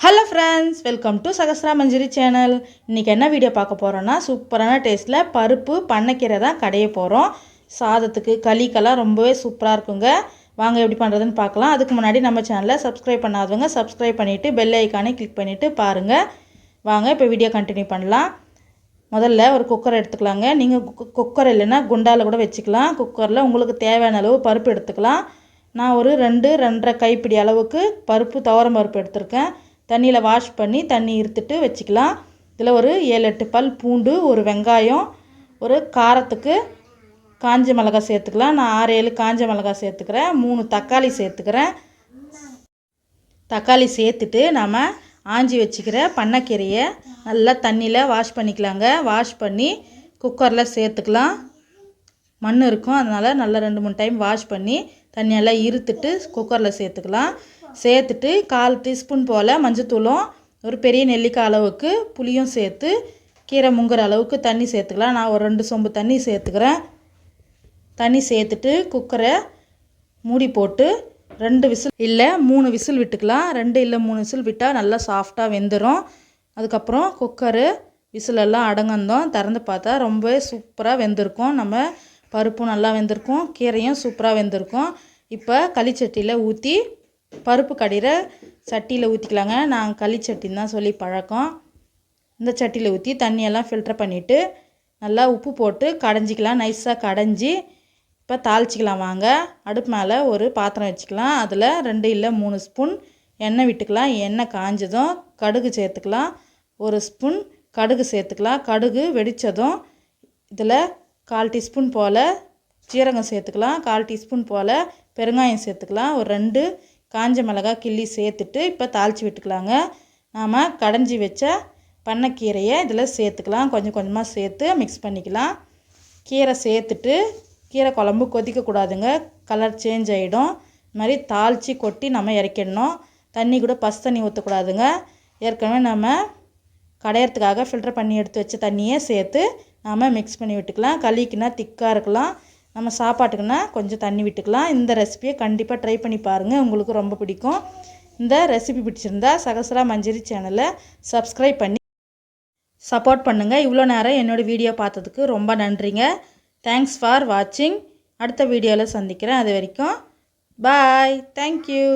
Hello friends welcome to Sahasra Manjari channel இன்றைக்கி என்ன video பார்க்க போகிறோன்னா சூப்பரான டேஸ்ட்டில் பருப்பு பண்ணைக்கீரை தான் கடைய போகிறோம் சாதத்துக்கு களிக்கெல்லாம் ரொம்பவே சூப்பராக இருக்குங்க. வாங்க எப்படி பண்ணுறதுன்னு பார்க்கலாம். அதுக்கு முன்னாடி நம்ம சேனலை சப்ஸ்கிரைப் பண்ணாதவங்க சப்ஸ்கிரைப் பண்ணிவிட்டு பெல் ஐக்கானே கிளிக் பண்ணிவிட்டு பாருங்கள் வாங்க இப்போ வீடியோ கண்டினியூ பண்ணலாம். முதல்ல ஒரு குக்கர் எடுத்துக்கலாங்க. நீங்கள் குக்கர் இல்லைன்னா குண்டாவில் கூட வச்சுக்கலாம். குக்கரில் உங்களுக்கு தேவையான அளவு பருப்பு எடுத்துக்கலாம். நான் ஒரு ரெண்டு ரெண்டரை கைப்பிடி அளவுக்கு பருப்பு துவரம் பருப்பு எடுத்திருக்கேன். தண்ணியில் வாஷ் பண்ணி தண்ணி இருத்துட்டு வச்சுக்கலாம். இதில் ஒரு ஏழு எட்டு பல் பூண்டு ஒரு வெங்காயம் ஒரு காரத்துக்கு காஞ்ச மிளகா சேர்த்துக்கலாம். நான் ஆறு ஏழு காஞ்ச மிளகா சேர்த்துக்கிறேன். மூணு தக்காளி சேர்த்துக்கிறேன். தக்காளி சேர்த்துட்டு நாம் ஆஞ்சி வச்சுக்கிற பண்ணைக்கீரையை நல்லா தண்ணியில் வாஷ் பண்ணிக்கலாங்க. வாஷ் பண்ணி குக்கரில் சேர்த்துக்கலாம். மண் இருக்கும். அதனால் நல்லா ரெண்டு மூணு டைம் வாஷ் பண்ணி தண்ணியெல்லாம் இருத்துட்டு குக்கரில் சேர்த்துக்கலாம். சேர்த்துட்டு கால் டீஸ்பூன் போல் மஞ்சத்தூளும் ஒரு பெரிய நெல்லிக்காய் அளவுக்கு புளியும் சேர்த்து கீரை முங்குற அளவுக்கு தண்ணி சேர்த்துக்கலாம். நான் ஒரு ரெண்டு சொம்பு தண்ணி சேர்த்துக்கிறேன். தண்ணி சேர்த்துட்டு குக்கரை மூடி போட்டு ரெண்டு விசில் இல்லை மூணு விசில் விட்டுக்கலாம். ரெண்டு இல்லை மூணு விசில் விட்டால் நல்லா சாஃப்டாக வெந்துடும் அதுக்கப்புறம் குக்கரு விசிலெல்லாம் அடங்கந்தோம். திறந்து பார்த்தா ரொம்ப சூப்பராக வெந்திருக்கும். நம்ம பருப்பும் நல்லா வெந்திருக்கும். கீரையும் சூப்பராக வெந்திருக்கும். இப்போ களிச்சட்டியில் ஊற்றி பருப்பு கடையிற சட்டியில் ஊற்றிக்கலாங்க நான் களிச்சட்டின்னு தான் சொல்லி பழக்கம். இந்த சட்டியில் ஊற்றி தண்ணியெல்லாம் ஃபில்டர் பண்ணிவிட்டு நல்லா உப்பு போட்டு கடைஞ்சிக்கலாம். நைஸாக கடைஞ்சி இப்போ தாளிச்சிக்கலாம் வாங்க. அடுப்பு மேலே ஒரு பாத்திரம் வச்சுக்கலாம். அதில் ரெண்டு இல்லை மூணு ஸ்பூன் எண்ணெய் விட்டுக்கலாம். எண்ணெய் காஞ்சதும் கடுகு சேர்த்துக்கலாம். ஒரு ஸ்பூன் கடுகு சேர்த்துக்கலாம். கடுகு வெடித்ததும் இதில் கால் டீஸ்பூன் போல் சீரகம் சேர்த்துக்கலாம். கால் டீஸ்பூன் போல் பெருங்காயம் சேர்த்துக்கலாம். ஒரு ரெண்டு காஞ்ச மிளகா கிள்ளி சேர்த்துட்டு இப்போ தாளித்து விட்டுக்கலாங்க. நாம் கடைஞ்சி வச்ச பண்ணைக்கீரையை இதில் சேர்த்துக்கலாம். கொஞ்சம் கொஞ்சமாக சேர்த்து மிக்ஸ் பண்ணிக்கலாம். கீரை சேர்த்துட்டு கீரை குழம்பு கொதிக்கக்கூடாதுங்க. கலர் சேஞ்ச் ஆகிடும் இது மாதிரி தாளித்து கொட்டி நம்ம இறக்கிடணும். தண்ணி கூட பசு தண்ணி ஊற்றக்கூடாதுங்க ஏற்கனவே நம்ம கடையிறதுக்காக ஃபில்டர் பண்ணி எடுத்து வச்ச தண்ணியே சேர்த்து நாம் மிக்ஸ் பண்ணி விட்டுக்கலாம். களிக்குன்னா திக்காக இருக்கலாம். நம்ம சாப்பாட்டுக்குன்னா கொஞ்சம் தண்ணி விட்டுக்கலாம். இந்த ரெசிபியை கண்டிப்பாக ட்ரை பண்ணி பாருங்கள் உங்களுக்கு ரொம்ப பிடிக்கும். இந்த ரெசிபி பிடிச்சிருந்தா சகசரா மஞ்சரி சேனலை சப்ஸ்கிரைப் பண்ணி சப்போர்ட் பண்ணுங்கள் இவ்வளோ நேரம் என்னோடய வீடியோ பார்த்ததுக்கு ரொம்ப நன்றிங்க. தேங்க்ஸ் ஃபார் வாட்சிங் அடுத்த வீடியோவில் சந்திக்கிறேன். அது வரைக்கும் பாய் தேங்க்யூ